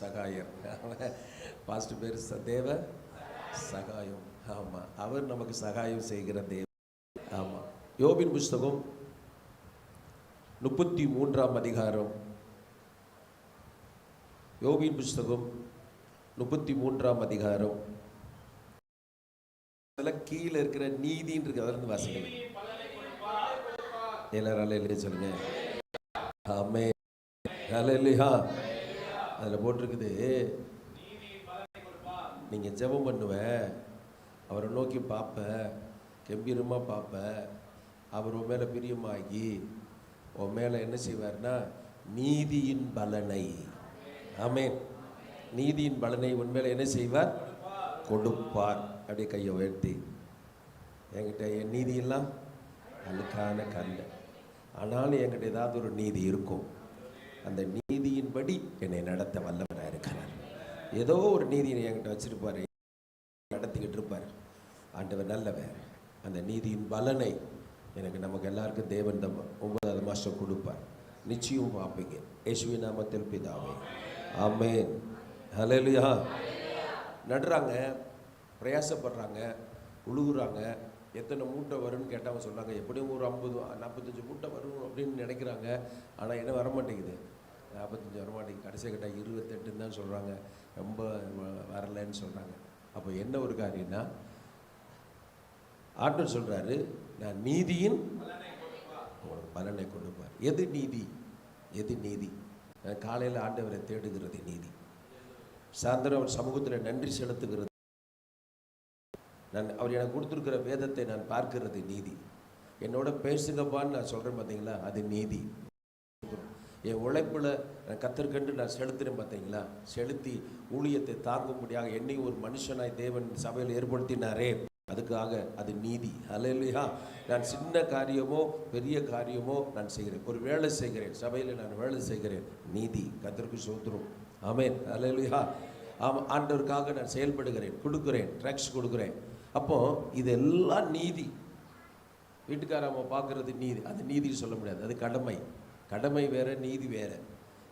சகாயம். Past பேர் தேவ சகாயம். ஆமாம் அவர் நமக்கு சகாயம் செய்கிற தேவ. ஆமாம் யோபின் புஸ்தகம் முப்பத்தி மூன்றாம் அதிகாரம். யோபின் புஸ்தகம் முப்பத்தி மூன்றாம் அதிகாரம். அதில் கீழே இருக்கிற நீதின்னு இருக்கு. அதில் வாசிக்கணும் எல்லாரும் எழுதி சொல்லுங்க. ஆமே இல்லையா அதில் போட்டிருக்குது. நீங்கள் ஜெபம் பண்ணுவேன் அவரை நோக்கி பார்ப்பேன் கம்பீரமாக பார்ப்பேன் அவர் உன் மேலே பிரியமாகி உன் மேலே என்ன செய்வார்னா நீதியின் பலனை. ஆமேன். நீதியின் பலனை உன் மேலே என்ன செய்வார்? கொடுப்பார். அப்படியே கையை உயர்த்தி. என்கிட்ட என் நீதியெல்லாம் அழுக்கான கல் ஆனாலும் என்கிட்ட ஏதாவது ஒரு நீதி இருக்கும். அந்த நீதியின்படி என்னை நடத்த வல்லவராக இருக்கிறார். ஏதோ ஒரு நீதியை என்கிட்ட வச்சிருப்பார். நடத்திக்கிட்டு இருப்பார். ஆண்டவர் நல்லவர். அந்த நீதியின் பலனை எனக்கு நமக்கு எல்லாருக்கும் தேவன் தம் ஒன்பதாவது மாதம் கொடுப்பார். நிச்சயம் பார்ப்பீங்க யேசுவி நாமத்தில் பிதாவே. ஆமென். ஹalleluya. நடுறாங்க. பிரயாசப்படுறாங்க. உழுகுறாங்க. எத்தனை மூட்டை வரும்னு கேட்டவங்க சொன்னாங்க எப்படியும் ஒரு ஐம்பது நாற்பத்தஞ்சு மூட்டை வரும் அப்படின்னு நினைக்கிறாங்க. ஆனால் என்ன வர நாற்பத்தஞ்சு வர மாட்டேங்குது கடைசி கேட்டால் இருபத்தெட்டுன்னு தான் சொல்கிறாங்க ரொம்ப வ- வரலைன்னு சொல்கிறாங்க அப்போ என்ன ஒரு காரியம்னா ஆட்டர் சொல்கிறாரு நான் நீதியின் உங்களுக்கு பலனை கொடுப்பார் எது நீதி? எது நீதி? நான் காலையில் ஆண்டவரை தேடுகிறது நீதி. சாயந்தரம் அவர் சமூகத்தில் நன்றி செலுத்துகிறது. நான் அவர் எனக்கு கொடுத்துருக்கிற வேதத்தை நான் பார்க்கிறது நீதி. என்னோட பேசுங்கப்பான்னு நான் சொல்கிறேன் பார்த்தீங்களா அது நீதி. என் உழைப்பில் நான் கத்திருக்கண்டு நான் செலுத்துறேன் பார்த்தீங்களா செலுத்தி ஊழியத்தை தாங்கும்படியாக என்னை ஒரு மனுஷனாய் தேவன் சபையில் ஏற்படுத்தினாரே. அதுக்காக அது நீதி. அல்லையா நான் சின்ன காரியமோ பெரிய காரியமோ நான் செய்கிறேன். ஒரு வேலை செய்கிறேன். சபையில் நான் வேலை செய்கிறேன். நீதி. கத்திற்கு சோத்துரும். அல்ல இல்லையா ஆமாம் ஆண்டவருக்காக நான் செயல்படுகிறேன். கொடுக்குறேன். ட்ரக்ஸ் கொடுக்குறேன். அப்போது இதெல்லாம் நீதி. வீட்டுக்கார அவன் பார்க்கறது நீதி. அது நீதின்னு சொல்ல முடியாது. அது கடமை. கடமை வேற நீதி வேற.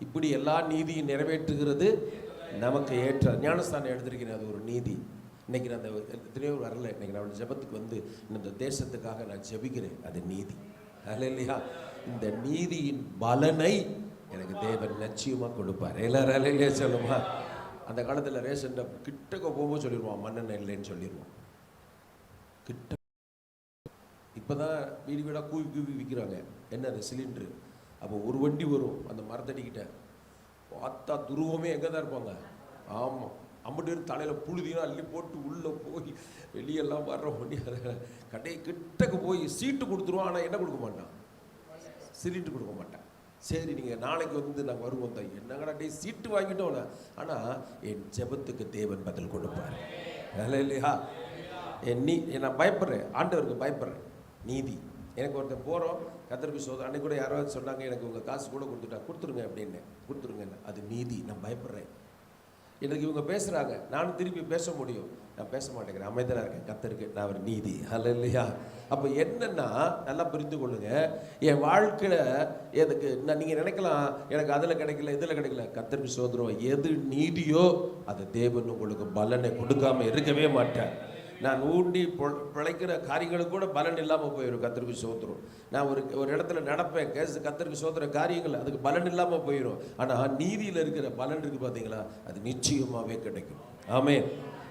இப்படி எல்லா நீதியும் நிறைவேற்றுகிறது நமக்கு ஏற்ற ஞானஸ்தானம் எடுத்திருக்கிறேன் அது ஒரு நீதி. இன்னைக்கு நான் அந்த எத்தனையோ வரல இன்னைக்கு நான் ஜெபத்துக்கு வந்து இந்த தேசத்துக்காக நான் ஜெபிக்கிறேன் அது நீதி. அல்ல இல்லையா இந்த நீதியின் பலனை எனக்கு தேவன் நிச்சயமாக கொடுப்பார். எல்லாரும் அல்ல இல்லையா சொல்லுமா? அந்த காலத்தில் ரேஷன் கிட்டக்க போகும்போது சொல்லிடுவான் மண்ணெண்ணெய் இல்லைன்னு சொல்லிடுவான் கிட்ட இப்போ தான் வீடு வீடாக கூவி கூவி விற்கிறாங்க என்ன அது சிலிண்ட்ரு? அப்போ ஒரு வண்டி வரும் அந்த மரத்தடிக்கிட்ட. பார்த்தா துருவமே எங்கே தான் இருப்பாங்க? ஆமாம் அம்பட்டு தலையில் புழுதினா அள்ளி போட்டு உள்ளே போய் வெளியெல்லாம் வர்ற வண்டி கடை கிட்டக்கு போய் சீட்டு கொடுத்துருவோம் ஆனால் என்ன கொடுக்க மாட்டான்? சிலிண்டர் கொடுக்க மாட்டேன். சரி நீங்கள் நாளைக்கு வந்து நாங்கள் வருவோம் தான் என்னங்கடா டே சீட்டு வாங்கிட்டோம்ல ஆனால் என் ஜெபத்துக்கு தேவன் பதில் கொடுப்பார். வேலை இல்லையா என் நீ நான் பயப்படுறேன். ஆண்டவருக்கு பயப்படுறேன். நீதி. எனக்கு ஒருத்தன் போகிறோம் கத்தருக்கு சோதனை அன்றைக்கு கூட யாராவது சொன்னாங்க எனக்கு உங்கள் காசு கூட கொடுத்துட்டா கொடுத்துருங்க அப்படின்னு. கொடுத்துருங்க அது நீதி நான் பயப்படுறேன். எனக்கு இவங்க பேசுகிறாங்க நானும் திருப்பி பேச முடியும். நான் பேச மாட்டேங்கிறேன் அமைதலாக இருக்கேன் கத்தருக்கு நான் ஒரு நீதி. அல்ல இல்லையா அப்போ என்னென்னா நல்லா புரிந்து கொள்ளுங்க என் வாழ்க்கையில் எதுக்கு நான் நீங்கள் நினைக்கலாம் எனக்கு அதில் கிடைக்கல இதில் கிடைக்கல. கத்தருக்கு சோதரம் எது நீதியோ அதை தேவன் உங்களுக்கு பலனை கொடுக்காம இருக்கவே மாட்டேன் நான் ஊண்டி பிழைக்கிற காரியங்களுக்கு கூட பலன் இல்லாமல் போயிடும் கத்திரிக்கு சோத்துரும். நான் ஒரு ஒரு இடத்துல நடப்பேன் கேஸ் கத்திரிக்கு சோத்துற காரியங்கள் அதுக்கு பலன் இல்லாமல் போயிடும் ஆனால் நீதியில் இருக்கிற பலன் இருக்குது பார்த்தீங்களா அது நிச்சயமாகவே கிடைக்கும். ஆமே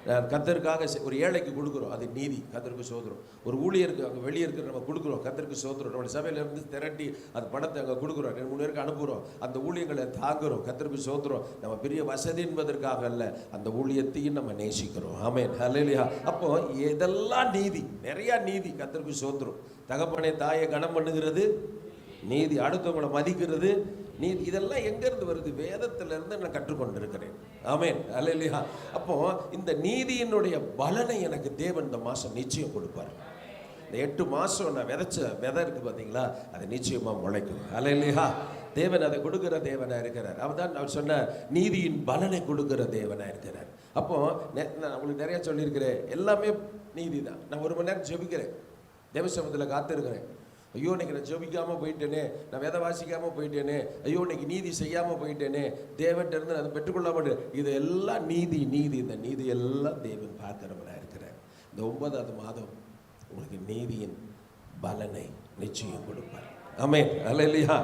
கத்தருக்காக செ- ஒரு ஏழைக்கு கொடுக்குறோம். அது நீதி. கத்தருக்கு சோதரம் ஒரு ஊழியருக்கு அங்கே வெளியே இருக்கிற நம்ம கொடுக்குறோம். கத்தருக்கு சோதரம் நம்ம சபையிலேருந்து திரட்டி அந்த பணத்தை அங்கே கொடுக்குறோம். ரெண்டு மூணு பேருக்கு அனுப்புகிறோம் அந்த ஊழியங்களை தாக்குறோம் கத்தருக்கு சோதரம் நம்ம பெரிய வசதி என்பதற்காக அல்ல அந்த ஊழியத்தையும் நம்ம நேசிக்கிறோம். ஆமேன். ஹalleluya. அப்போ இதெல்லாம் நீதி? நிறையா நீதி கத்தருக்கு சோதரம் தகப்பனே தாயை கனம் பண்ணுகிறது. நீதி. அடுத்தவங்களை மதிக்கிறது. நீ இதெல்லாம் எங்கேருந்து வருது? வேதத்திலிருந்து நான் கற்றுக்கொண்டிருக்கிறேன். ஆமேன். அல்ல இல்லையா அப்போ இந்த நீதியினுடைய பலனை எனக்கு தேவன் இந்த மாதம் நிச்சயம் கொடுப்பார். இந்த எட்டு மாதம் நான் விதைச்ச விதை இருக்குது பார்த்தீங்களா? அது நிச்சயமாக முளைக்கும். அல்லையா தேவன் அதை கொடுக்குற தேவனாக இருக்கிறார். அவர் தான் அவர் சொன்ன நீதியின் பலனை கொடுக்கிற தேவனாக இருக்கிறார். அப்போ நெ- நான் உங்களுக்கு நிறையா சொல்லியிருக்கிறேன். எல்லாமே நீதி தான் நான் ஒரு மணி நேரம் ஜெபிக்கிறேன். தேவசமத்தில் காத்திருக்கிறேன். ஐயோ இன்னைக்கு நான் ஜெபிக்காமல் போயிட்டேனே நான் வேத வாசிக்காமல் போயிட்டேனே ஐயோ இன்னைக்கு நீதி செய்யாமல் போயிட்டேனே தேவன்ட்ட இருந்து நான் அதை பெற்றுக்கொள்ள மாட்டேன் இது எல்லாம் நீதி நீதி இந்த நீதி எல்லாம் தேவன் பார்க்கிறவராக இருக்கிறார். இந்த ஒன்பதாவது மாதம் உங்களுக்கு நீதியின் பலனை நிச்சயம் கொடுப்பார். ஆமே அல்ல இல்லையா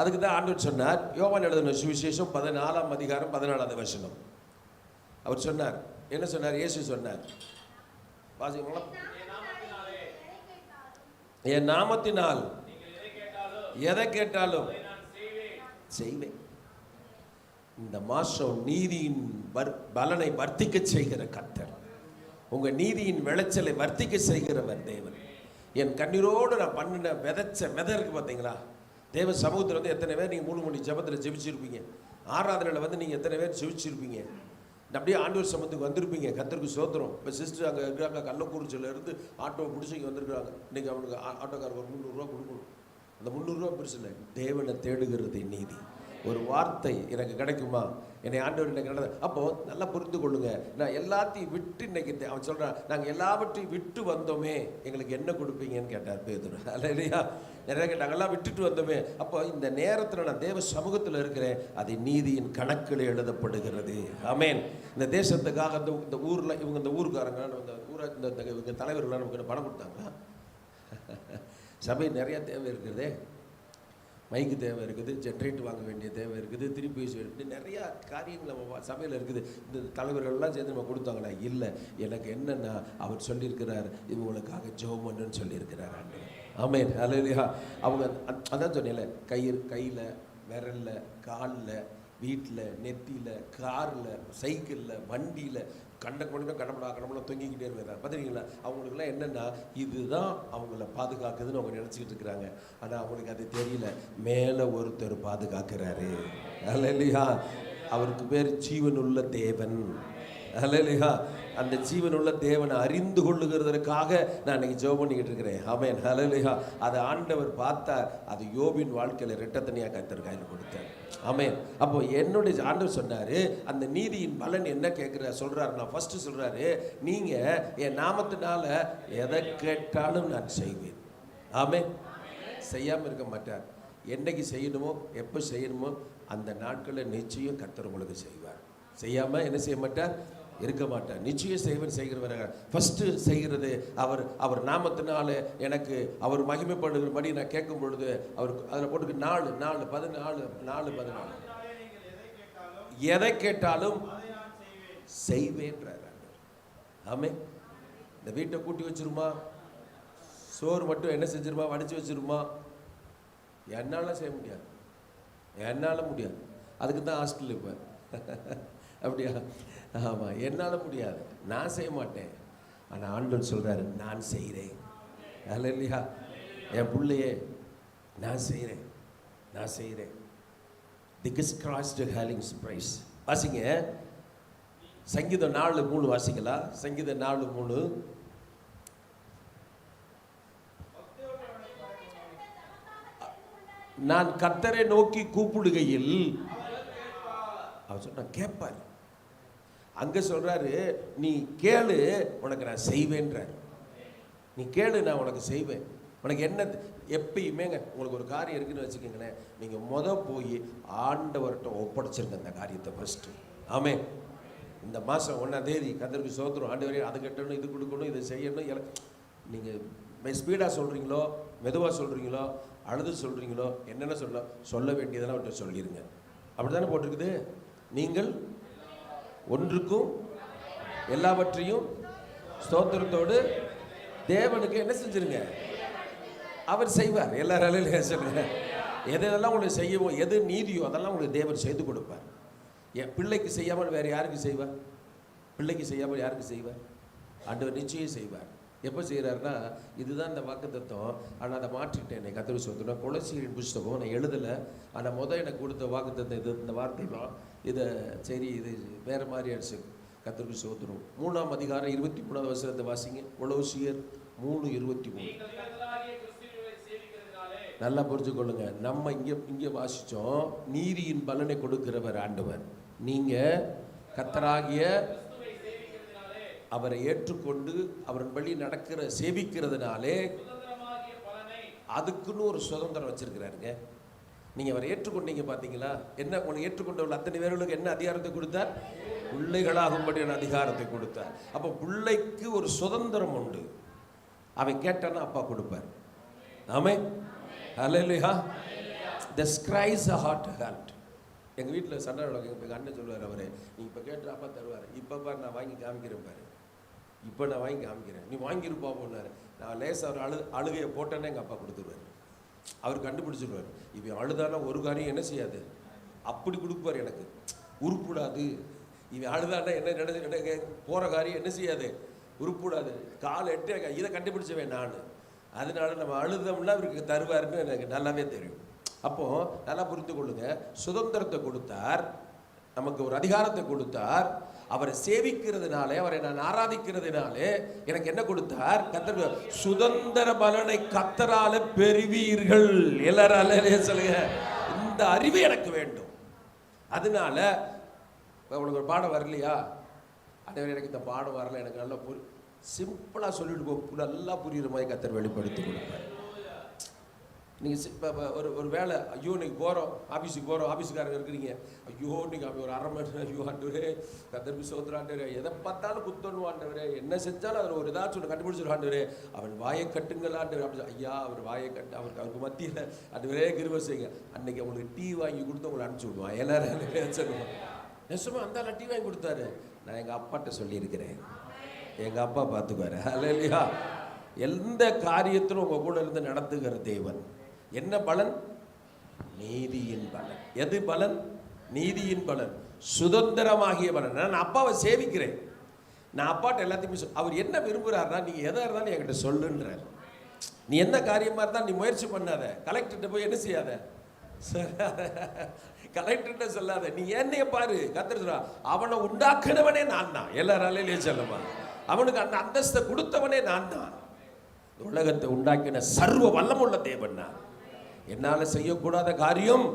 அதுக்கு தான் ஆண்டவர் சொன்னார் யோவான் எழுதின சுவிசேஷம் பதினாலாம் அதிகாரம் பதினாலாவது வசனம். அவர் சொன்னார் என்ன சொன்னார்? இயேசு சொன்னார். வாசிக்கலாம் என் நாமத்தினால் எதை கேட்டாலும் செய்வேன். இந்த மாசம் நீதியின் பலனை வர்த்திக்க செய்கிற கர்த்தர். உங்க நீதியின் விளைச்சலை வர்த்திக்க செய்கிறவர் தேவன். என் கண்ணீரோடு நான் பண்ணின விதைச்ச விதை இருக்கு பார்த்தீங்களா தேவ சமூகத்தில் வந்து எத்தனை பேர் நீங்கள் மூணு மணி ஜெபத்தில் ஜெபிச்சிருப்பீங்க? ஆராதனையில் வந்து நீங்கள் எத்தனை பேர் ஜெபிச்சிருப்பீங்க? அப்படியே ஆண்டவர் சமத்துக்கு வந்திருப்பீங்க. கத்தருக்கு சோத்திரம் இப்போ சிஸ்டர் அங்கே இருக்கிறாங்க கள்ளக்குறிச்சியில் இருந்து ஆட்டோ பிடிச்சி இங்கே வந்திருக்கிறாங்க. இன்றைக்கி அவனுக்கு ஆ- ஆட்டோக்காரருக்கு ஒரு முந்நூறுரூவா கொடுக்கணும். அந்த முந்நூறுரூவா பிரச்சனை இல்லை. தேவனை தேடுகிறது நீதி. ஒரு வார்த்தை எனக்கு கிடைக்குமா? என்னை ஆண்டவர் எனக்கு நடந்த அப்போ நல்லா புரிந்து கொள்ளுங்க. நான் எல்லாத்தையும் விட்டு இன்னைக்கு தே- அவன் சொல்றான் நாங்கள் எல்லாவற்றையும் விட்டு வந்தோமே எங்களுக்கு என்ன கொடுப்பீங்கன்னு கேட்டார் பேதுரு. அல்ல இல்லையா நிறைய நாங்கள்லாம் விட்டுட்டு வந்தோமே. அப்போ இந்த நேரத்தில் நான் தேவ சமூகத்தில் இருக்கிறேன் அது நீதியின் கணக்கில் எழுதப்படுகிறது. ஆமென். இந்த தேசத்துக்காக இந்த இந்த ஊரில் இவங்க இந்த ஊருக்காரங்க இந்த ஊரை இந்த இவங்க தலைவர்கள்லாம் நமக்கு பணம் கொடுத்தாங்களா? சபை நிறைய தேவை இருக்கிறதே. மைக்கு தேவை இருக்குது ஜென்ரேட் வாங்க வேண்டிய தேவை இருக்குது திருப்பி இருக்குது. நிறையா காரியங்கள் நம்ம சபையில் இருக்குது. இந்த தலைவர்கள்லாம் சேர்ந்து நம்ம கொடுத்தாங்களா? இல்லை. எனக்கு என்னென்னா அவர் சொல்லியிருக்கிறார் இவங்களுக்காக ஜோமன்னு பண்ணுன்னு சொல்லியிருக்கிறார். ஆண்டவர் அலையா அவங்க அதான் சொன்னேன்ல கயிறு கையில் விரலில் காலில் வீட்டில் நெத்தியில் காரில் சைக்கிளில் வண்டியில் கண்ட கொண்டு கடப்படா கடப்படா தொங்கிக்கிட்டே இருக்கிறாங்க பார்த்துருக்கீங்களா? அவங்களுக்குலாம் என்னென்னா இதுதான் அவங்கள பாதுகாக்குதுன்னு அவங்க நினச்சிக்கிட்டு இருக்கிறாங்க. ஆனால் அவங்களுக்கு அது தெரியல. மேலே ஒருத்தர் பாதுகாக்கிறாரு. அல்லையா அவருக்கு பேர் ஜீவனுள்ள தேவன். அல்லையா அந்த ஜீவனுள்ள தேவனை அறிந்து கொள்ளுகிறதற்காக நான் இன்னைக்கு ஜெபம் பண்ணிக்கிட்டு இருக்கிறேன். ஆமென். ஹalleluya. அதை ஆண்டவர் பார்த்தா அது யோபின் வாழ்க்கையில் ரெட்டத்தனியாக கத்தர் கையில் கொடுத்தார். அமேன் அப்போ என்னுடைய ஆண்டவர் சொன்னார் அந்த நீதியின் பலன் என்ன கேட்குற சொல்கிறார் நான் ஃபஸ்ட்டு சொல்கிறாரு நீங்கள் என் நாமத்தினால எதை கேட்டாலும் நான் செய்வேன். ஆமே செய்யாமல் இருக்க மாட்டார். என்னைக்கு செய்யணுமோ எப்போ செய்யணுமோ அந்த நாட்களில் நிச்சயம் கத்தர் உங்களுக்கு செய்வார். செய்யாமல் என்ன செய்ய மாட்டார்? இருக்க மாட்டார். நிச்சயம் சேவன் செய்கிறவராக ஃபஸ்ட்டு செய்கிறது அவர் அவர் நாமத்தினால எனக்கு அவர் மகிமைப்படுகிறபடி நான் கேட்கும் பொழுது அவர் அதில் போட்டுக்கு நாலு நாலு பதினாலு நாலு பதினாலு. எதை கேட்டாலும் செய்வேன்றார் ஆமே. இந்த வீட்டை கூட்டி வச்சிருமா? சோறு மட்டும் என்ன செஞ்சிருமா? வடிச்சு வச்சிருமா? என்னால் செய்ய முடியாது. என்னால் முடியாது. அதுக்கு தான் ஹாஸ்டல் இப்போ அப்படியா? ஆமாம் என்னால் முடியாது. நான் செய்ய மாட்டேன். ஆனால் ஆண்டவன் சொல்கிறாரு நான் செய்கிறேன் அல்ல இல்லையா என் பிள்ளையே நான் செய்கிறேன் நான் செய்கிறேன் திகஸ் கிராஸ்ட் ஹேலிங்ஸ் ப்ரைஸ் வாசிங்க. சங்கீதம் நாலு மூணு வாசிக்கலாம். சங்கீதம் நாலு மூணு. நான் கர்த்தரை நோக்கி கூப்பிடுகையில் அவர் சொன்ன கேட்பார். அங்கே சொல்கிறாரு நீ கேளு உனக்கு நான் செய்வேன்றார். நீ கேளு நான் உனக்கு செய்வேன். உனக்கு என்ன எப்பயுமேங்க உங்களுக்கு ஒரு காரியம் இருக்குன்னு வச்சுக்கோங்களேன். நீங்கள் மொதல் போய் ஆண்டவர்கிட்ட ஒப்படைச்சிருங்க அந்த காரியத்தை ஃபஸ்ட்டு ஆமே இந்த மாதம் ஒன்றாம் தேதி கத்தருக்கு ஆண்டு வரையும் அது கட்டணும் இது கொடுக்கணும் இதை செய்யணும் எல்லாம். நீங்கள் ஸ்பீடாக சொல்கிறீங்களோ மெதுவாக சொல்கிறீங்களோ அழுது சொல்கிறீங்களோ என்னென்ன சொல்ல சொல்ல வேண்டியதெல்லாம் அவர்கிட்ட சொல்லிடுங்க அப்படி தானே போட்டிருக்குது? நீங்கள் ஒன்றுக்கும் எல்லாவற்றையும் ஸ்தோத்திரத்தோடு தேவனுக்கு என்ன செஞ்சிருங்க? அவர் செய்வார். எல்லாராலையும் சொல்லுங்க. எதெல்லாம் உங்களுக்கு செய்யவோ எது நீதியோ அதெல்லாம் உங்களுக்கு தேவன் செய்து கொடுப்பார். என் பிள்ளைக்கு செய்யாமல் வேறு யாருக்கு செய்வார்? பிள்ளைக்கு செய்யாமல் யாருக்கு செய்வார்? ஆண்டவர் நிச்சயம் செய்வார். எப்போ செய்கிறாருன்னா இதுதான் இந்த வாக்கு தத்துவம் ஆனால் அதை மாற்றிட்டேன் என்னை கத்திரி சொத்துனா குலசீரின் புஸ்தகம் நான் எழுதலை. ஆனால் முதல் எனக்கு கொடுத்த வாக்கு தத்துவம் இது. இந்த வார்த்தை தான் இதை சரி இது வேறு மாதிரி அடிச்சு கத்திரிக்கு சோத்துரும். மூணாம் அதிகாரம் இருபத்தி மூணாவது வசனத்தை வாசிங்க. உலோசியர் மூணு இருபத்தி மூணு. நல்லா புரிஞ்சுக்கொள்ளுங்க. நம்ம இங்கே இங்கே வாசித்தோம் நீதியின் பலனை கொடுக்கிறவர் ஆண்டவர். நீங்கள் கத்தராகிய அவரை ஏற்றுக்கொண்டு அவரின் வழி நடக்கிற சேவிக்கிறதுனாலே அதுக்குன்னு ஒரு சுதந்திரம் வச்சிருக்கிறாருங்க. நீங்கள் அவரை ஏற்றுக்கொண்டீங்க பார்த்தீங்களா என்ன உங்களை ஏற்றுக்கொண்டவர்கள் அத்தனை பேர்களுக்கு என்ன அதிகாரத்தை கொடுத்தார்? பிள்ளைகளாகும்படியான அதிகாரத்தை கொடுத்தார் அப்போ பிள்ளைக்கு ஒரு சுதந்திரம் உண்டு. அவன் கேட்டான்னா அப்பா கொடுப்பார். ஆமே அலையா த ஸ்கிரைஸ் அ ஹார்ட் ஹார்ட் எங்கள் வீட்டில் சண்டை நடக்கும். எங்கள் அண்ணன் சொல்லுவார் அவர் நீ இப்போ கேட்டு அப்பா தருவார். இப்போ பாரு நான் வாங்கி காமிக்கிறேன் பாரு. இப்போ நான் வாங்கி காமிக்கிறேன். நீ வாங்கியிருப்பா போனார் நான் லேசாக ஒரு அழு அழுகையை போட்டேன்னே எங்கள் அப்பா கொடுத்துருவாரு. அவர் கண்டுபிடிச்சிருவார். இவன் அழுதானா ஒரு காரியம் என்ன செய்யாது? அப்படி கொடுப்பார் எனக்கு. உருப்பிடாது. இவன் அழுதானா என்ன நடந்து போகிற காரியம் என்ன செய்யாது? உருப்பிடாது. கால் எட்டு இதை கண்டுபிடிச்சவன் நான். அதனால நம்ம அழுதோம்னா அவருக்கு தருவாருன்னு எனக்கு நல்லாவே தெரியும். அப்போ நல்லா புரிந்து கொள்ளுங்க. சுதந்திரத்தை கொடுத்தார். நமக்கு ஒரு அதிகாரத்தை கொடுத்தார். அவரை சேவிக்கிறதுனாலே அவரை நான் ஆராதிக்கிறதுனாலே எனக்கு என்ன கொடுத்தார்? கத்தர் சுதந்திர பலனை கத்தரால பெறுவீர்கள். எல்லாராலே சொல்லுங்க. இந்த அறிவு எனக்கு வேண்டும். அதனால உங்களுக்கு ஒரு பாடம் வரலையா? அதே எனக்கு இந்த பாடம் வரல. எனக்கு நல்லா புரி சிம்பிளாக சொல்லிட்டு போ. நல்லா புரியுற மாதிரி கத்தர் வெளிப்படுத்தி கொடுப்பேன் நீங்கள் இப்போ ஒரு ஒரு வேலை ஐயோ இன்னைக்கு போகிறோம் ஆஃபீஸுக்கு போகிறோம் ஆஃபீஸுக்காரங்க இருக்கிறீங்க. ஐயோ இன்னைக்கு அப்படி ஒரு அரை மணி ஐயோ ஆண்டவரே கதர்பி சோதராண்டவரே எதை பார்த்தாலும் குத்தணும் என்ன செஞ்சாலும் அதில் ஒரு ஏதாச்சும் ஒன்று கண்டுபிடிச்சிடும் அவன் வாயை கட்டுங்கள் அப்படி ஐயா அவர் வாயை கட்டு அவருக்கு அவருக்கு மத்தியில் ஆண்டவரே கிருப செய்யுங்க. அன்னைக்கு அவங்களுக்கு டீ வாங்கி கொடுத்து உங்களை அனுப்பிச்சி விடுவான் எல்லாரும் சொல்லுவான் நெசமா அந்த டீ வாங்கி கொடுத்தாரு. நான் எங்கள் அப்பாட்ட சொல்லியிருக்கிறேன். எங்கள் அப்பா பார்த்துக்குவாரு. இல்லையா எந்த காரியத்திலும் உங்கள் கூட இருந்து நடத்துகிற தேவன். என்ன பலன்? நீதியின் பலன். எது பலன்? நீதியின் பலன். சுதந்திரமாகிய பலன். நான் அப்பாவை சேவிக்கிறேன். நான் அப்பாட்ட எல்லாத்தையுமே சொல் அவர் என்ன விரும்புகிறாருன்னா நீ எதாக இருந்தாலும் என்கிட்ட சொல்லுன்றார். நீ எந்த காரியமாக இருந்தால் நீ முயற்சி பண்ணாத. கலெக்டர்கிட்ட போய் என்ன செய்யாத? கலெக்டர்கிட்ட சொல்லாத. நீ என்னைய பாரு. கத்திர சொல்றா அவனை உண்டாக்குனவனே நான் தான். எல்லாராலையும் சொல்லுமா? அவனுக்கு அந்த அந்தஸ்தை கொடுத்தவனே நான் தான். உலகத்தை உண்டாக்கின சர்வ வல்லமுள்ள தேவன் நான். என்னால் செய்யக்கூடாத காரியம்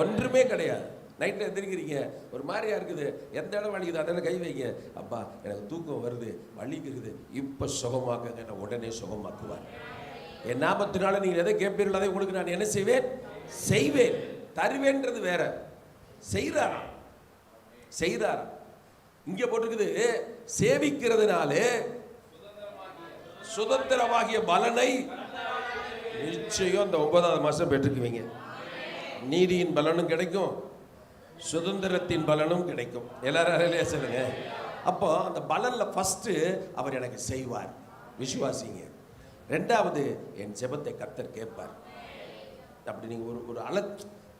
ஒன்றுமே கிடையாது. நைட்டில் எந்திரிக்கிறீங்க ஒரு மாதிரியாக இருக்குது. எந்த இடம் வலிக்குது? அதில் கை வைங்க. அப்பா எனக்கு தூக்கம் வருது வலிக்குது. இப்போ சுகமாக்குங்க நான் உடனே சுகமாக்குவார். என் நாமத்தினால நீங்கள் எதை கேட்பீர்கள்? அதை உங்களுக்கு நான் என்ன செய்வேன்? செய்வேன். தருவேன்றது வேற. செய்கிறாராம் செய்கிறாராம் இங்கே போட்டிருக்குது சேவிக்கிறதுனாலே சுதந்திரமாகிய பலனை நிச்சயம் இந்த ஒன்பதாவது மாதம் பெற்றுக்குவீங்க. நீதியின் பலனும் கிடைக்கும் சுதந்திரத்தின் பலனும் கிடைக்கும். எல்லாரும் அறையிலேயே சொல்லுங்க. அப்போ அந்த பலனில் ஃபஸ்ட்டு அவர் எனக்கு செய்வார். விசுவாசிங்க. ரெண்டாவது என் ஜெபத்தை கர்த்தர் கேட்பார். அப்படி நீங்கள் ஒரு ஒரு அல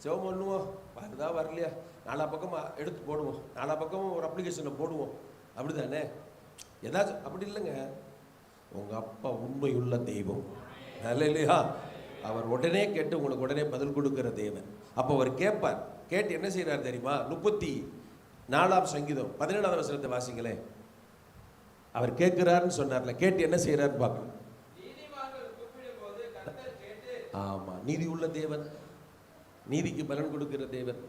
ஜெபம் பண்ணுவோம். வருதா வரலையா? நாலா பக்கம் எடுத்து போடுவோம். நாலா பக்கமும் ஒரு அப்ளிகேஷனில் போடுவோம். அப்படி தானே ஏதாச்சும் அப்படி இல்லைங்க. உங்கள் அப்பா உண்மையுள்ள தெய்வம். நல்ல இல்லையா அவர் உடனே கேட்டு உங்களுக்கு உடனே பதில் கொடுக்குற தேவன். அப்போ அவர் கேட்பார். கேட்டு என்ன செய்கிறார் தெரியுமா? முப்பத்தி நாலாம் சங்கீதம் பதினேழாவது வசனத்தை வாசிங்களேன். அவர் கேட்கிறாருன்னு சொன்னார்ல கேட்டு என்ன செய்கிறாருன்னு பார்க்கலாம். ஆமாம் நீதி உள்ள தேவன். நீதிக்கு பலன் கொடுக்கிற தேவன்.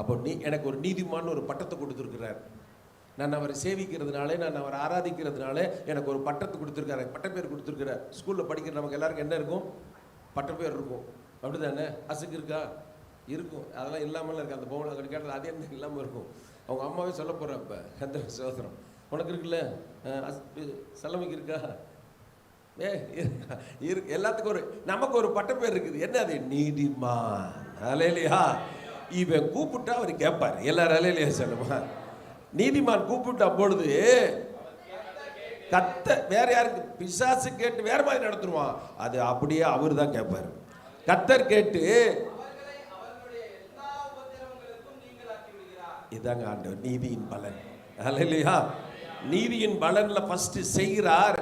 அப்போ நீ எனக்கு ஒரு நீதிமான்னு ஒரு பட்டத்தை கொடுத்துருக்கிறார். நான் அவரை சேவிக்கிறதுனாலே நான் அவரை ஆராதிக்கிறதுனாலே எனக்கு ஒரு பட்டத்தை கொடுத்துருக்காரு. பட்டப்பேர் கொடுத்துருக்கிறார் ஸ்கூலில் படிக்கிற நமக்கு எல்லாருக்கும் என்ன இருக்கும்? பட்டப்பேர் இருக்கும். அப்படி தானே அசுக்கு இருக்கா? இருக்கும். அதெல்லாம் இல்லாமலாம் இருக்கு அந்த பொம்பளை அங்கே கேட்டது அதே என்ன இல்லாமல் இருக்கும். அவங்க அம்மாவே சொல்ல போகிறா இப்போ. எந்த சோதனம். உனக்கு இருக்குல்ல? செல்லமைக்கு இருக்கா? ஏ இரு எல்லாத்துக்கும் ஒரு நமக்கு ஒரு பட்டப்பேர் இருக்குது. என்ன அது? நீதிமா அலையிலையா. இவன் கூப்பிட்டா அவர் கேட்பார் எல்லாரும் அலையிலையா சொல்லுமா? நீதிமான் கூப்பிட்ட பொழுது கத்த வேற யாருக்கு பிசாசு கேட்டு வேற மாதிரி நடத்துருவான். அது அப்படியே அவர் தான் கேட்பார் கத்தர் கேட்டு இதாங்க ஆண்டவர் நீதியின் பலன். இல்லையா நீதியின் பலனில் ஃபஸ்ட்டு செய்கிறார்.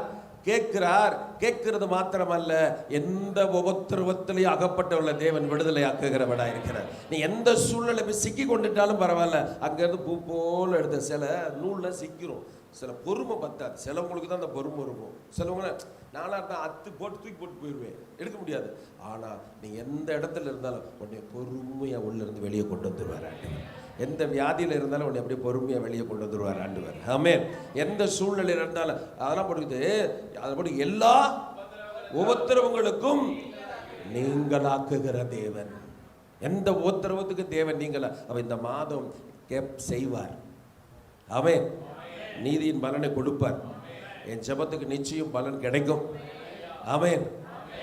கேட்கிறார். கேட்கிறது மாத்திரமல்ல எந்த உபத்திரவத்திலையும் அகப்பட்டுள்ள தேவன் விடுதலை ஆக்குகிறவனா இருக்கிறார். நீ எந்த சூழ்நிலை சிக்கி கொண்டுட்டாலும் பரவாயில்ல அங்கேருந்து பூ போல எடுத்த சில நூலில் சிக்கிரும் சில பொறுமை பத்தாது. சிலவங்களுக்கு தான் அந்த பொறுமை இருக்கும். சிலவங்கள நானாக இருந்தால் அத்து போட்டு தூக்கி போட்டு போயிடுவேன் எடுக்க முடியாது. ஆனால் நீ எந்த இடத்துல இருந்தாலும் உன்னை பொறுமையாக உள்ளேருந்து வெளியே கொண்டு வந்துடுவார் ஆண்டவர். எந்த வியாதியில் இருந்தாலும் உன்னை அப்படியே பொறுமையாக வெளியே கொண்டு வந்துருவார் ஆண்டுவர். ஆமே எந்த சூழ்நிலையில் இருந்தாலும் அதெல்லாம் போடுது அதை போட்டு எல்லா உபத்திரவங்களுக்கும் நீங்களாக்குகிற தேவன். எந்த உபத்திரவத்துக்கு தேவன் நீங்களா அவன் இந்த மாதம் கேப் செய்வார். அவன் நீதியின் பலனை கொடுப்பார். என் ஜெபத்துக்கு நிச்சயம் பலன் கிடைக்கும். அவன்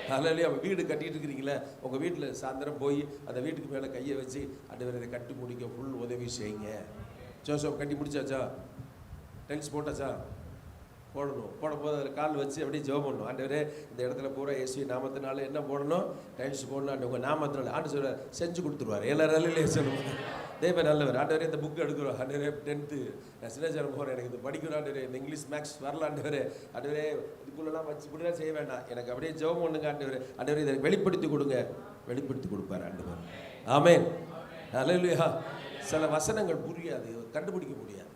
அதில் அவன் வீடு கட்டிட்டு இருக்கிறீங்களே உங்கள் வீட்டில் சாயந்தரம் போய் அந்த வீட்டுக்கு மேலே கையை வச்சு ஆண்டவர் இதை கட்டி முடிக்க ஃபுல் உதவி செய்யுங்க. ஜோசப் கட்டி முடிச்சாச்சா? டைல்ஸ் போட்டாச்சா? போடணும். போடும்போது அதில் கால் வச்சு அப்படியே ஜெபம் பண்ணணும். ஆண்டவரே இந்த இடத்துல பூரா இயேசு நாமத்தினால என்ன போடணும்? டைல்ஸ் போடணும். ஆண்டு உங்கள் நாமத்தினால. ஆண்டு சொல்ல செஞ்சு கொடுத்துருவார். எல்லாரும் இல்லையே சொல்லுவாங்க. தேவ நல்லவர். ஆண்டவரே இந்த புக் எடுக்கிறோம் ஆண்டவரே டென்த்து நான் சின்னச்சாரம் போகிறேன் எனக்கு இது படிக்கணும் ஆண்டவரே இந்த இங்கிலீஷ் மேக்ஸ் வரல ஆண்டவரே. இதுக்குள்ளெல்லாம் வச்சு இப்படிலாம் செய்ய வேண்டாம். எனக்கு அப்படியே ஜெபம் பண்ணுங்க ஆண்டவர். ஆண்டவர் இதை வெளிப்படுத்தி கொடுங்க. வெளிப்படுத்தி கொடுப்பார் ஆண்டவர். நல்ல அல்லேலூயா சில வசனங்கள் புரியாது கண்டுபிடிக்க முடியாது.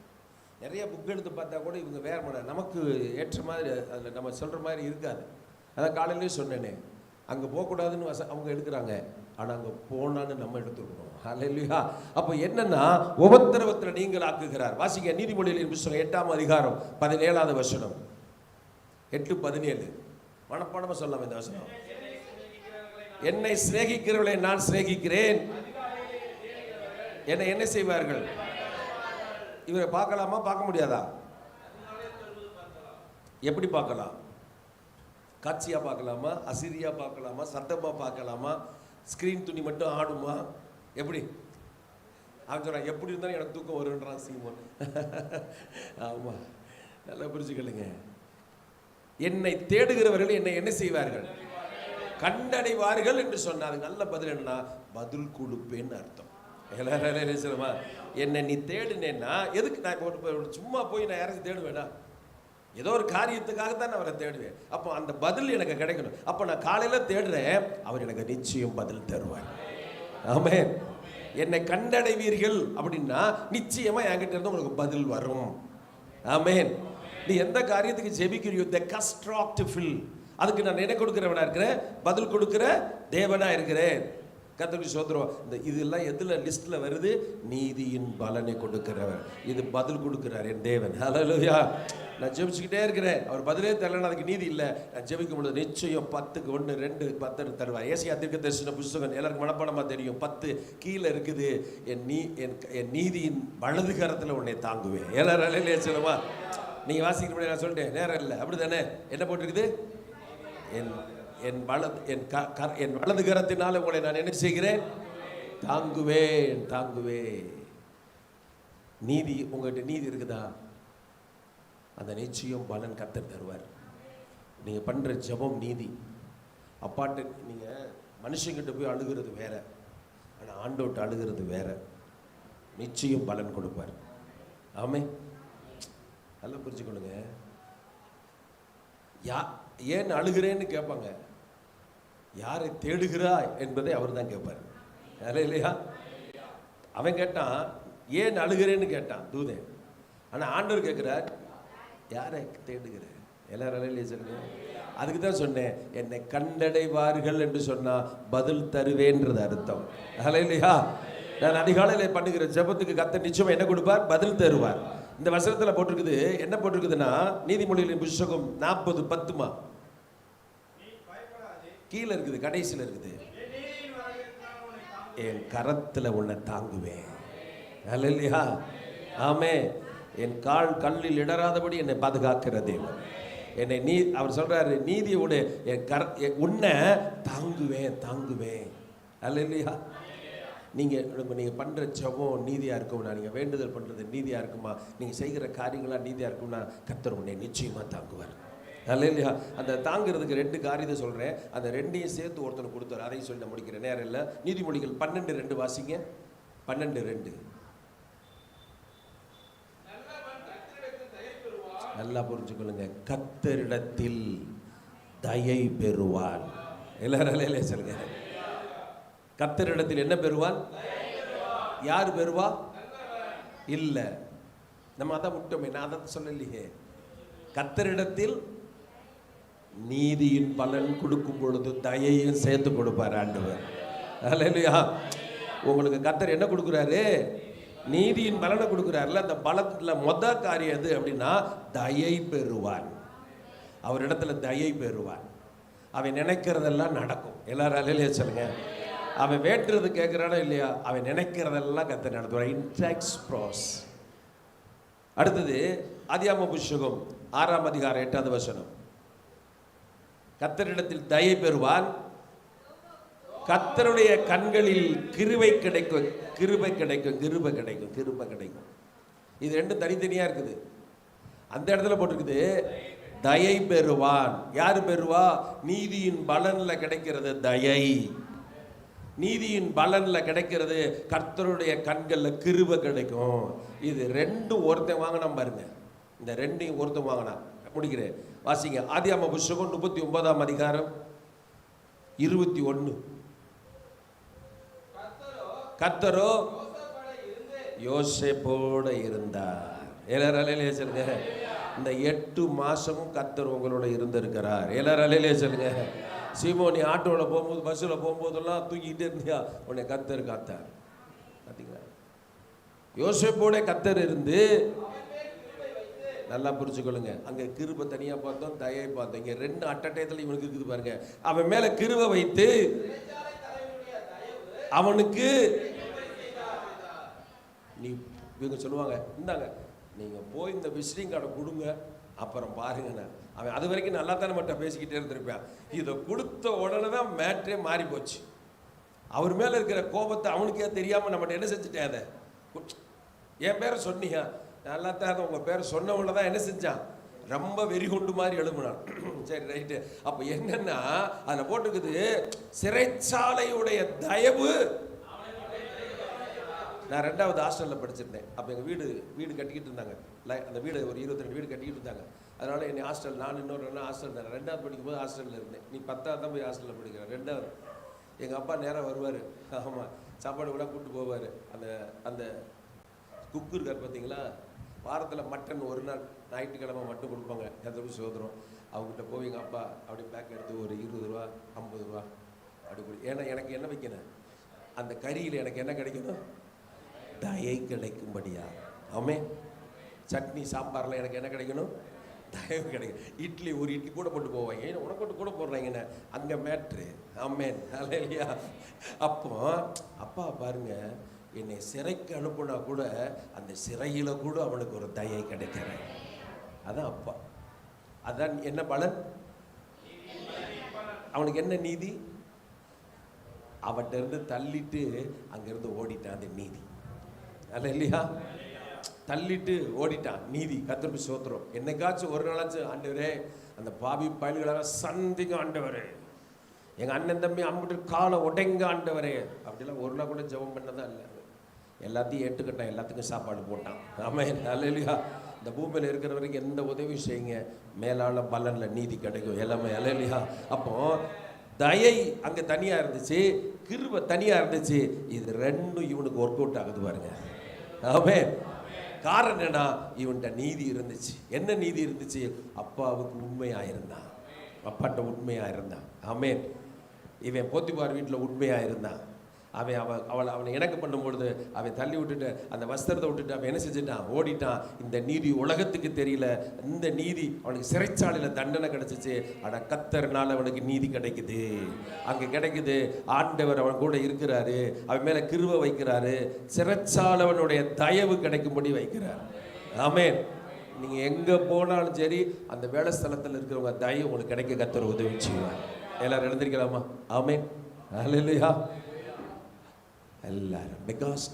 நிறைய புக் எடுத்து பார்த்தா கூட இவங்க வேற பண்ண நமக்கு ஏற்ற மாதிரி அதில் நம்ம சொல்கிற மாதிரி இருக்காது. அதான் காலையிலேயே சொன்னேனே. அங்கே போகக்கூடாதுன்னு வச அவங்க எடுக்கிறாங்க. ஆனால் அங்கே போனான்னு நம்ம எடுத்துருக்கோம் அல்லையா அப்போ என்னன்னா உபத்திரவத்தில் நீங்கள் ஆக்குகிறார். வாசிங்க நீதிமொழியில் புஸ்தகம் எட்டாம் அதிகாரம் பதினேழாவது வசனம். எட்டு பதினேழு. மனப்பாடமாக சொல்லலாம் இந்த வசனம். என்னை சிநேகிக்கிறவர்களை நான் சிநேகிக்கிறேன். என்னை என்ன செய்வார்கள்? இவரை பார்க்கலாமா? பார்க்க முடியாதா? எப்படி பார்க்கலாம்? காட்சியா பார்க்கலாமா? அசிரியாக பார்க்கலாமா? சத்தமா பார்க்கலாமா? ஸ்க்ரீன் துணி மட்டும் ஆடுமா? எப்படி? அவன் சொல்றான் எப்படி இருந்தாலும் எனக்கு தூக்கம் வருன்றான் சீமோன். ஆமாம் நல்லா புரிஞ்சுக்கலுங்க என்னை தேடுகிறவர்கள் என்னை என்ன செய்வார்கள்? கண்டடைவார்கள் என்று சொன்னார் நல்ல பதில் என்ன பதில் கொடுப்பேன்னு அர்த்தம். எல்லாரும் என்ன என்னை நீ தேடுனேன்னா எதுக்கு நான் சும்மா போய் நான் யாராச்சும் தேடுவேனா? ஏதோ ஒரு காரியத்துக்காக தான் நான் அவரை தேடுவேன். அப்போ அந்த பதில் எனக்கு கிடைக்கணும். அப்போ நான் காலையில் தேடுறேன் அவர் எனக்கு நிச்சயம் பதில் தருவார். ஆமே என்னை கண்டடைவீர்கள் அப்படின்னா நிச்சயமாக என்கிட்ட இருந்து உங்களுக்கு பதில் வரும். ஆமேன். நீ எந்த காரியத்துக்கு ஜெபிக்கிறியோ த கஸ்ட்ராக்ட் ஃபில் அதுக்கு நான் என்ன கொடுக்குறவனா இருக்கிறேன் பதில் கொடுக்குற தேவனா இருக்கிறேன். கத்தருக்கு சோதரம் இந்த இதெல்லாம் எதில் லிஸ்ட்டில் வருது? நீதியின் பலனை கொடுக்கிறவர். இது பதில் கொடுக்கிறார் என் தேவன். ஹalleluya நான் ஜெபிச்சுக்கிட்டே இருக்கிறேன். அவர் பதிலே தரலன்னா அதுக்கு நீதி இல்லை. நான் ஜெபிக்கும் பொழுது நிச்சயம் பத்துக்கு ஒன்று ரெண்டு பத்துன்னு தருவார். ஏசியா தீர்க்க தரிசன புஸ்தகம் எல்லாருக்கும் மனப்பாடமா தெரியும். பத்து கீழே இருக்குது. என் நீ என் என் நீதியின் வலது கரத்தில் உன்னை தாங்குவேன். எல்லாரும் அலையிலே சொல்லுமா? நீங்கள் வாசிக்கிற முன்னாடி நான் சொல்லிட்டேன். நேரம் இல்லை. அப்படி தானே என்ன போட்டிருக்குது? என் என் வலது என் க க- என் வலது கரத்தினால் உங்களை நான் என்ன செய்கிறேன்? தாங்குவேன் தாங்குவேன். நீதி உங்கள்கிட்ட நீதி இருக்குதா? அந்த நிச்சயம் பலன் கத்தர் தருவார். நீங்கள் பண்ணுற ஜெபம் நீதி. அப்பாட்ட நீங்கள் மனுஷங்கிட்ட போய் அழுகிறது வேற. ஆனால் ஆண்டோட்ட அழுகிறது வேற. நிச்சயம் பலன் கொடுப்பார். ஆமே நல்லா புரிஞ்சுக்கணுங்க யா ஏன் அழுகிறேன்னு கேட்பாங்க யாரை தேடுகிறாய் என்பதை அவர் தான் கேட்பார் வேற இல்லையா? அவன் கேட்டான் ஏன் அழுகிறேன்னு கேட்டான் தூதன். ஆனால் ஆண்டவர் கேட்குறார் யாரை தேடுகிற? எல்லாரும் அலையிலே சொல்லுங்க? அதுக்கு தான் சொன்னேன் என்னை கண்டடைவார்கள் என்று சொன்னால் பதில் தருவேன்றது அர்த்தம். இல்லையா நான் அதிகாலையில் பண்ணுகிற ஜெபத்துக்கு கத்த நிச்சயம் என்ன கொடுப்பார்? பதில் தருவார். இந்த வசனத்தில் போட்டிருக்குது என்ன போட்டிருக்குதுன்னா நீதிமொழிகளின் புஸ்தகம் நாற்பது பத்துமா? கீழே இருக்குது கடைசியில் இருக்குது. என் கரத்தில் உன்னை தாங்குவேன். இல்லையா ஆமே என் கால் கல்லில் இடராதபடி என்னை பாதுகாக்கிற தேவன். என்னை நீ அவர் சொல்கிறாரு நீதியோடு என் கர என் உன்னை தாங்குவேன் தாங்குவேன். அல்ல இல்லையா நீங்கள் நீங்கள் பண்ணுற ஜெபம் நீதியாக இருக்கும்னா நீங்கள் வேண்டுதல் பண்ணுறது நீதியாக இருக்குமா? நீங்கள் செய்கிற காரியங்களாம் நீதியாக இருக்கும்னா கத்தர் உன்னை நிச்சயமாக தாங்குவார். அல்ல இல்லையா அந்த தாங்கிறதுக்கு ரெண்டு காரியத்தை சொல்கிறேன் அந்த ரெண்டையும் சேர்த்து ஒருத்தனை கொடுத்தாரு. அதையும் சொல்லி நான் முடிக்கிறேன். நேரம் இல்லை. நீதிமொழிகள் பன்னெண்டு ரெண்டு வாசிங்க. பன்னெண்டு ரெண்டு. நல்லா புரிஞ்சுக்கொள்ளுங்க. கத்தரிடத்தில் தயை பெறுவான். எல்லாரும் சொல்லுங்க. கத்தரிடத்தில் என்ன பெறுவான்? யார் பெறுவா? இல்லை. நம்ம அதான் விட்டோமே நான் அதை சொல்லலையே. கத்தரிடத்தில் நீதியின் பலன் கொடுக்கும் பொழுது தயையும் சேர்த்து கொடுப்பார் ஆண்டவர். அல்லையா உங்களுக்கு கத்தர் என்ன கொடுக்குறாரு? நீதியின் பலனை கொடுக்குறாருல அந்த பலத்தில் மொத காரியம் எது அப்படின்னா தயை பெறுவான். அவரிடத்துல தயை பெறுவான். அவன் நினைக்கிறதெல்லாம் நடக்கும். எல்லாரும் அலையிலே சொல்லுங்க. அவன் வேட்டுறது கேட்குறானோ இல்லையா? அவன் நினைக்கிறதெல்லாம் கத்த நடத்துவான் இன்ட்ராக்ஸ் ப்ராஸ் அடுத்தது அதியாம புஷகம் ஆறாம் அதிகாரம் எட்டாவது வசனம். கத்தரிடத்தில் தயை பெறுவான் கத்தருடைய கண்களில் கிருவை கிடைக்கும் கிருபை கிடைக்கும் கிருபை கிடைக்கும் கிருபை கிடைக்கும். இது ரெண்டும் தனித்தனியா இருக்குது. அந்த இடத்துல போட்டிருக்குது தயை பெறுவான். யார் பெறுவா? நீதியின் பலனில் கிடைக்கிறது தயை. நீதியின் பலனில் கிடைக்கிறது கர்த்தருடைய கண்களில் கிருபை கிடைக்கும். இது ரெண்டும் ஒருத்தன் வாங்கினா பாருங்க. இந்த ரெண்டையும் ஒருத்தன் வாங்கினா முடிக்கிறேன். வாசிங்க. ஆதியாம புஸ்தகம் முப்பத்தி ஒன்பதாம் அதிகாரம் இருபத்தி ஒன்று கத்தரோ யோசேப்போட இருந்தார். எல்லாரும் அலையிலே சொல்லுங்க. இந்த எட்டு மாசமும் கத்தர் உங்களோட இருந்திருக்கிறார். எல்லாரும் அலையிலே சொல்லுங்க. சீமோ நீ ஆட்டோவில் போகும்போது பஸ்ஸில் போகும்போதெல்லாம் தூங்கிட்டே இருந்தியா? உன்னை கத்தர் காத்தார். பார்த்தீங்களா யோசேப்போட கத்தர் இருந்து நல்லா புரிச்சுக்கொள்ளுங்க அங்கே கிருபை தனியாக பார்த்தோம் தயை பார்த்தோம். இங்கே ரெண்டு அட்டட்டயத்தில் இவனுக்கு இருக்குது பாருங்க. அவன் மேலே கிருவை வைத்து அவனுக்கு நீ இவங்க சொல்லுவாங்க இந்தாங்க நீங்கள் போய் இந்த விசிட்டிங் கார்டை கொடுங்க அப்புறம் பாருங்கண்ணே. அவன் அது வரைக்கும் நல்லா தானே மட்டும் பேசிக்கிட்டே இருந்திருப்பேன். இதை கொடுத்த உடனே தான் மேட்ரே மாறி போச்சு. அவர் மேலே இருக்கிற கோபத்தை அவனுக்கே தெரியாமல் நம்மகிட்ட என்ன செஞ்சுட்டேன் அதை? என் பேரை சொன்னீங்க நல்லா தான் உங்கள் பேரை சொன்னவங்கள தான் என்ன செஞ்சான்? ரொம்ப வெறி கொண்டு மாதிரி எழுப்புனான் சரி ரைட்டு. அப்போ என்னென்னா அதில் போட்டுக்குது சிறைச்சாலையுடைய தயவு நான் ரெண்டாவது ஹாஸ்டலில் படிச்சிருந்தேன். அப்போ எங்கள் வீடு வீடு கட்டிக்கிட்டு இருந்தாங்க. லை- அந்த வீடு ஒரு இருபத்தி ரெண்டு வீடு கட்டிக்கிட்டு இருந்தாங்க. அதனால் என்னை ஹாஸ்டல் நான் இன்னொரு ரெண்டு ஹாஸ்டல் இருந்தேன் ரெண்டாவது படிக்கும்போது ஹாஸ்டலில் இருந்தேன். நீ பத்தாவது தான் போய் ஹாஸ்டலில் படிக்கிறேன் ரெண்டாவது. எங்கள் அப்பா நேராக வருவார். ஆமாம் சாப்பாடு கூட கூப்பிட்டு போவார். அந்த அந்த குக்கு இருக்கார் பார்த்தீங்களா வாரத்தில் மட்டன் ஒரு நாள் ஞாயிற்றுக்கிழமை மட்டும் கொடுப்பாங்க. எத்தனை சோதரம் அவங்ககிட்ட போய் எங்கள் அப்பா அப்படி பேக் எடுத்து ஒரு இருபது ரூபா ஐம்பது ரூபா அப்படி ஏன்னா எனக்கு என்ன வைக்கணும்? அந்த கறியில் எனக்கு என்ன கிடைக்கணும் தயை கிடைக்கும்படியா? ஆமே சட்னி சாம்பாரில் எனக்கு என்ன கிடைக்கணும்? தயவு கிடைக்கும். இட்லி ஒரு இட்லி கூட போட்டு போவாங்க. ஏன்னா உனக்கு கூட கூட போடுறாங்கண்ணே அங்கே மேட்ரு. ஆமேன். இல்லையா அப்போ அப்பா பாருங்க என்னை சிறைக்கு அனுப்புனா கூட அந்த சிறையில் கூட அவனுக்கு ஒரு தயை கிடைக்கிறேன். அதான் அப்பா. அதான் என்ன பலன்? அவனுக்கு என்ன நீதி? அவட்டிருந்து தள்ளிட்டு அங்கேருந்து ஓடிட்டான் அந்த நீதி. அல்ல இல்லையா தள்ளிட்டு ஓடிட்டான். நீதி கத்திரப்பு சோத்திரம். என்னைக்காச்சும் ஒரு நாளாச்சும் ஆண்டவரே அந்த பாவி பயல்களாக சந்திங்க ஆண்டவரே. எங்கள் அண்ணன் தம்பி அம்பிட்டு காலை உடைங்க ஆண்டவரே. அப்படிலாம் ஒரு நாள் கூட ஜெபம் பண்ணதா இல்லை. எல்லாத்தையும் ஏற்றுக்கிட்டான் எல்லாத்துக்கும் சாப்பாடு போட்டான். ஆமாம் அல்ல இல்லையா இந்த பூமியில் இருக்கிற வரைக்கும் எந்த உதவியும் செய்யுங்க. மேலாள பலனில் நீதி கிடைக்கும். எல்லாமே. அல்ல இல்லையா அப்போ தயை அங்கே தனியாக இருந்துச்சு. கிருவை தனியாக இருந்துச்சு. இது ரெண்டும் இவனுக்கு ஒர்க் அவுட் ஆகுது பாருங்க. ஆமே காரணம் என்ன இவன்கிட்ட நீதி இருந்துச்சு. என்ன நீதி இருந்துச்சு? அப்பாவுக்கு உண்மையாக இருந்தான் அப்பாட்ட உண்மையாக இருந்தான் ஆமென். இவன் போத்திபார் வீட்டில் உண்மையாக இருந்தான் அவன் அவன் அவளை அவனை இணக்க பண்ணும்பொழுது அவன் தள்ளி விட்டுட்டு அந்த வஸ்திரத்தை விட்டுட்டு அவன் என்ன செஞ்சுட்டான் ஓடிட்டான். இந்த நீதி உலகத்துக்கு தெரியல. இந்த நீதி அவனுக்கு சிறைச்சாலையில் தண்டனை கிடைச்சிச்சு. ஆனால் கத்தர்னால அவனுக்கு நீதி கிடைக்குது. அங்கே கிடைக்குது. ஆண்டவர் அவன் கூட இருக்கிறாரு. அவன் மேலே கிருவ வைக்கிறாரு. சிறைச்சாலவனுடைய தயவு கிடைக்கும்படி வைக்கிறார். ஆமேன். நீங்கள் எங்கே போனாலும் சரி அந்த வேலை ஸ்தலத்தில் இருக்கிறவங்க தயவு உங்களுக்கு கிடைக்க கத்தர் உதவி செய்வார். எல்லாரும் எழுந்திருக்கலாமா? ஆமேன். இல்லையா எல்லாரும் பிகாஸ்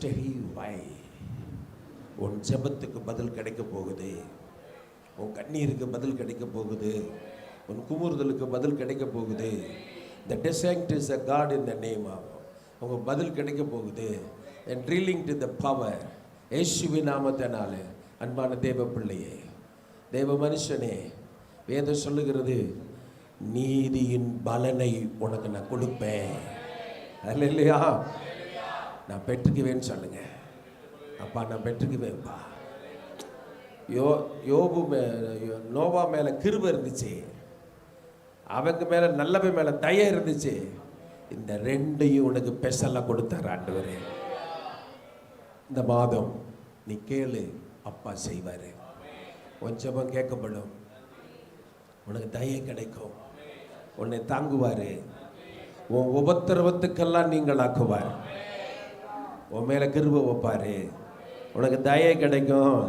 வை உன் ஜெபத்துக்கு பதில் கிடைக்க போகுது. உன் கண்ணீருக்கு பதில் கிடைக்க போகுது. உன் குமுறுதலுக்கு பதில் கிடைக்க போகுது. The designed is a God in the name ஆகும் உங்கள் பதில் கிடைக்க போகுது. And drilling to the power ஏசுவி நாமத்தினால. அன்பான தேவ பிள்ளையே தேவ மனுஷனே வேதம் சொல்லுகிறது நீதியின் பலனை உனக்கு நான் கொடுப்பேன். அல்ல இல்லையா நான் பெற்றுக்குவேன்னு சொல்லுங்க. அப்பா நான் பெற்றுக்குவேன்ப்பா யோ யோபு மே நோவா மேலே கிருபை இருந்துச்சு. அவங்க மேலே நல்லவை மேலே தய இருந்துச்சு. இந்த ரெண்டையும் உனக்கு ஸ்பெஷலாக கொடுத்தார் ஆண்டவர். இந்த மாதம் நீ கேளு அப்பா செய்வார். கொஞ்சமாக கேட்கப்படும். உனக்கு தயம் கிடைக்கும். உன்னை தாங்குவார். உன் உபத்திரவத்துக்கெல்லாம் நீங்கள் ஆக்குவார் உன் மேலே கிருப வைப்பார். உனக்கு தயை கிடைக்கும்.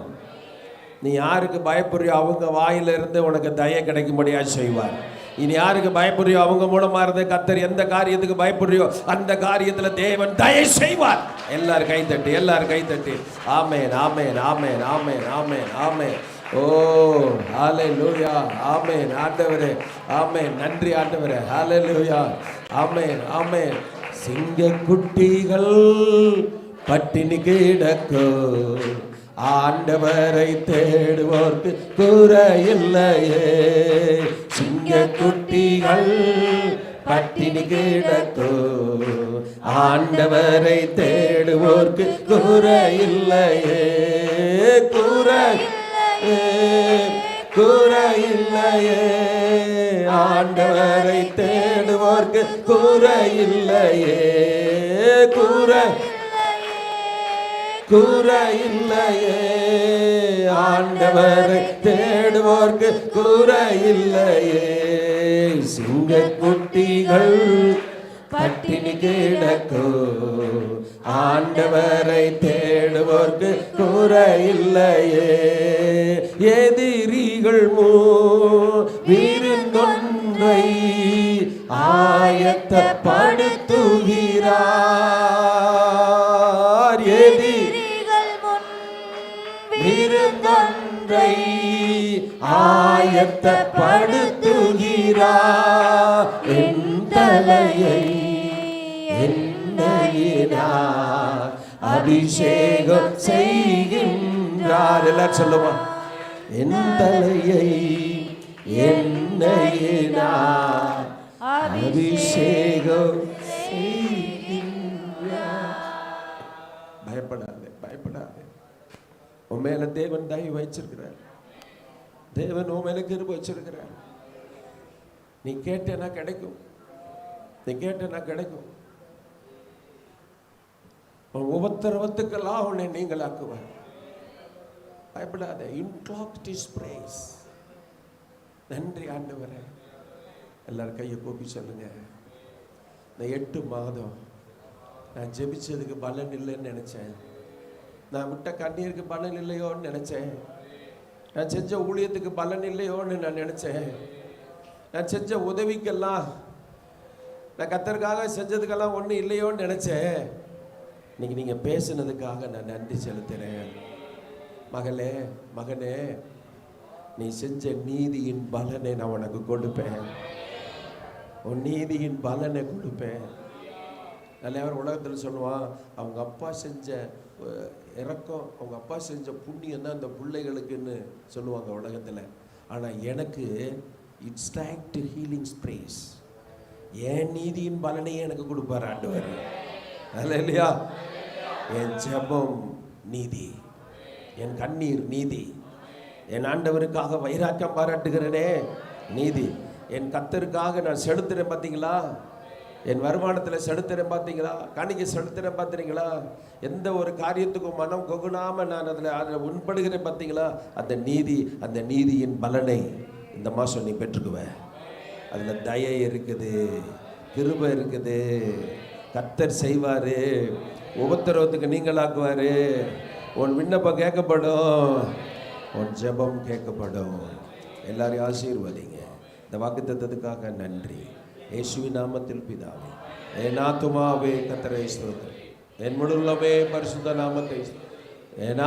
நீ யாருக்கு பயப்படுறியோ அவங்க வாயிலிருந்து உனக்கு தயை கிடைக்கும்படியா செய்வார். இனி யாருக்கு பயப்படுறியோ அவங்க மூலமாக இருந்து கத்தர் எந்த காரியத்துக்கு பயப்படுறியோ அந்த காரியத்தில் தேவன் தயை செய்வார். எல்லாரும் கை எல்லாரும் கை ஆமேன் ஆமேன் ஆமேன் ஆமேன் ஆமேன் ஆமேன். ஓ ஹாலே லூயா ஆமேன் ஆண்டவரே. ஆமேன் நன்றி ஆண்டவரே. ஹாலே லூயா ஆமேன் ஆமேன். சிங்க குட்டிகள் பட்டினி கிடக்கோ. ஆண்டவரை தேடுவோர்க்கு குறையில்லையே. சிங்க குட்டிகள் பட்டினி கிடக்கோ. ஆண்டவரை தேடுவோர்க்கு குறையில்லையே. குறை குறையில்லையே. ஆண்டவரை தேடுவோர்க்கு குறையில்லையே குறை. இல்லையே ஆண்டவரை தேடுவோர்க்கு கூரை இல்லையே. சிங்க குட்டிகள் பட்டினி கிடக்கோ ஆண்டவரை தேடுவோர்க்கு குறையில்லையே. எதிரிகள் மூ வீருந்தொன்றை ஆயத்த படுத்துகிறார் எதிரிகள் முன் விருந்தொன்றை ஆயத்தப்படுத்துகிறார். என் தலையை எண்ணெயினார் அபிஷேகம் செய்கின்றார். எல்லாரும் சொல்லுமா என் தலையை எண்ணெயினார் அபிஷேகம் பயப்படாதே பயப்படாதே. உன் மேல தேவன் தயவு வச்சிருக்கிறார். தேவன் உன் மேல கிருப வச்சிருக்கிறார். நீ கேட்டேன்னா கிடைக்கும். நீ கேட்டேன்னா கிடைக்கும். உன் உபத்திரவத்துக்கெல்லாம் உன்னை நீங்களாக்குவார். பயப்படாத. இன்க்ளாக்ட் இஸ் பிரேஸ் நன்றி ஆண்டவரே. எல்லாரும் கையை கூப்பி சொல்லுங்க. இந்த எட்டு மாதம் நான் ஜெபிச்சதுக்கு பலன் இல்லைன்னு நினைச்சேன். நான் விட்ட கண்ணீருக்கு பலன் இல்லையோன்னு நினைச்சேன். நான் செஞ்ச ஊழியத்துக்கு பலன் இல்லையோன்னு நான் நினைச்சேன். நான் செஞ்ச உதவிக்கெல்லாம் நான் கத்தருக்காக செஞ்சதுக்கெல்லாம் ஒன்றும் இல்லையோன்னு நினைச்சேன். இன்னைக்கு நீங்கள் பேசுனதுக்காக நான் நன்றி செலுத்துகிறேன் மகளே மகனே நீ செஞ்ச நீதியின் பலனை நான் உனக்கு கொடுப்பேன். உன் நீதியின் பலனை கொடுப்பேன். நல்லவர் உலகத்தில் சொல்லுவான் அவங்க அப்பா செஞ்ச இறக்கம் அவங்க அப்பா செஞ்ச புண்ணியம் தான் அந்த பிள்ளைகளுக்குன்னு சொல்லுவாங்க உலகத்தில். ஆனால் எனக்கு இட்ஸ் டு ஹீலிங் ஸ்ப்ரேஸ் என் நீதியின் பலனையே எனக்கு கொடுப்பார் ஆண்டு இல்லையா என் ஜெபம் நீதி. என் கண்ணீர் நீதி. என் ஆண்டவருக்காக வைராக்கியம் பாராட்டுகிறேனே. நீதி. என் கத்தருக்காக நான் செலுத்துறேன் பார்த்தீங்களா என் வருமானத்தில் செலுத்துறேன் பார்த்தீங்களா காணிக்கை செலுத்துறேன் பார்த்துறீங்களா எந்த ஒரு காரியத்துக்கும் மனம் கொகுனாமல் நான் அதில் அதில் உண்படுகிறேன் பார்த்தீங்களா அந்த நீதி அந்த நீதியின் பலனை இந்த மாதம் நீ பெற்றுக்குவேன் அதில் தயை இருக்குது கிருபை இருக்குது. கத்தர் செய்வார். உபத்திரவத்துக்கு நீங்களாக்குவார். உன் விண்ணப்பம் கேட்கப்படும். உன் ஜெபம் கேட்கப்படும். எல்லாரையும் ஆசீர்வதிங்க. இந்த வாக்கு தத்ததுக்காக நன்றி. இயேசுவின் நாமத்தில் பிதாவே என் ஆத்துமாவே கத்தரை ஸ்தோத்திரம். என் முழுள்ளமே பரிசுத்த நாமத்தை ஸ்தோத்திரம். என்